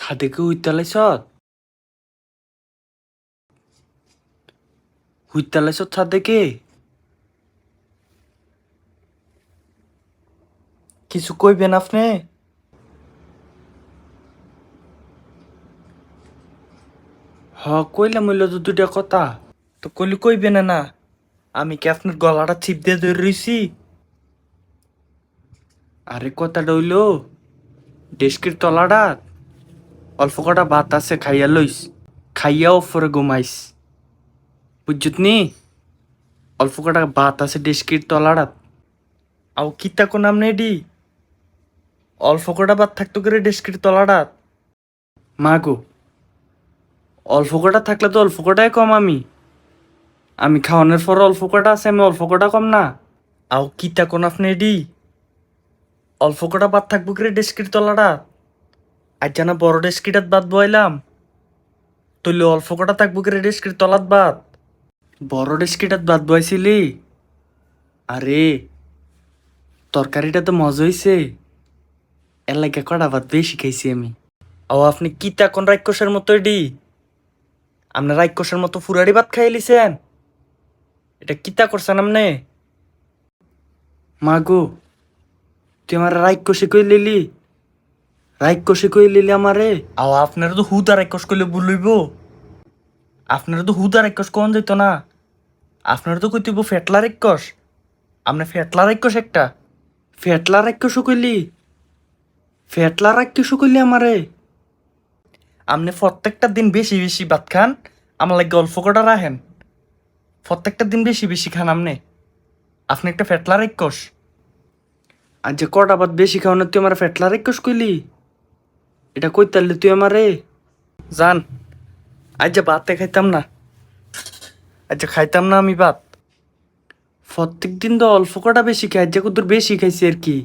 ছাদেকে হুইতালাইছ হুইতালাইছ ছাদেকে কিছু কইবেন আপনি? হ, কইলাম হইল তো দুটা কথা। তো কইলে কইবেন না না। আমি কি আপনার গলাটা ছিপ দিয়ে ধরে রইছি? আরে কথাটা হইল, ডেস্কের তলাটা। অল্প কটা ভাত আছে, খাইয়া লইস। খাইয়া ওপরে ঘুমাইস। বুঝছত নি? অল্প কটা ভাত আছে ডেস্কের তলাড়াত। আও কিতা কোন নাম নেডি অল্প কটা ভাত থাকতো করে ডেস্কের তলাড়াত? মা গো, অল্প কটা থাকলে তো অল্প কটাই কম আমি। আমি খাওয়ানোর পর অল্প কটা আছে, আমি অল্প কটা কম না। আও কিতা কোন আপনি এডি? অল্প কটা ভাত থাকব করে ডেস্কির তলাটা আজ জানা বড় ডেস্কিটাত বাদ বইলাম। তৈলে অল্প কটা থাকব করে ডেস্কির তলাত বাদ? বড় ডেস্কিটাত বাদ বইছিলি? আরে, তরকারিটা তো মজা হইছে। এর লাগে কটা ভাত বেশি খাইছি আমি। ও আপনি কিতা কোন রাক্ষসের মতো এডি? আপনি রাক্ষসের মতো ফুরারি ভাত খাই লিছেন এটা কিতা করছেন আপনি? মাগো, তুই আমার রাক্ষসে কই লিলি রাক্ষসে কই লিলি আমারে? আও আপনারা তো হুদা রাক্ষস কইলে বলইব আপনারা তো হুদা রাক্ষস কোন যেত না। আপনারা তো কইতেব ফেটলা রাক্ষস আপনি ফেটলা রাক্ষস একটা। ফেটলা রাক্ষস কইলি? ফেটলা রাক্ষস কইলি আমারে? আপনি প্রত্যেকটা দিন বেশি বেশি ভাত খান আমার লাগে অল্প কটা রাখেন প্রত্যেকটা দিন বেশি বেশি খান আপনি আপনি একটা ফেটলা রাক্ষস আর যে কটা ভাত বেশি খাও না তুই আমার ফেটলা রাক্ষস কইলি? এটা কই তাহলে তুই আমারে? জান আজ যে ভাতে খাইতাম না। আজ যে খাইতাম না আমি ভাত। প্রত্যেক দিন তো অল্প কটা বেশি খাই আজ কুদুর বেশি খাইছি আর কি।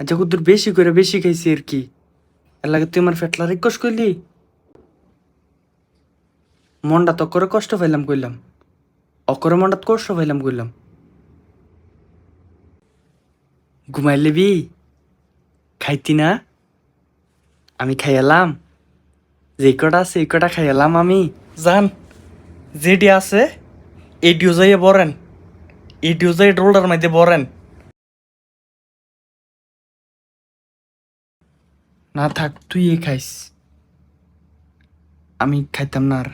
আজ কুদুর বেশি করে বেশি খাইছি আর কি। এর লাগে তুই আমার ফেটলা রাক্ষস কইলি। মনটা তো করে কষ্ট পাইলাম কইলাম। অকরে মনটা কষ্ট পাইলাম কইলাম। ঘুমাই লেবি খাইতি না? আমি খাইয়ালাম যে কটা আছে এই কটা খাইয়ালাম আমি। জান, যেটি আছে এই যাইয়ে বরেন। এটিও যাই ডোল্ডার মাইতে বরেন। না থাক তুই খাইস। আমি খাইতাম না আর।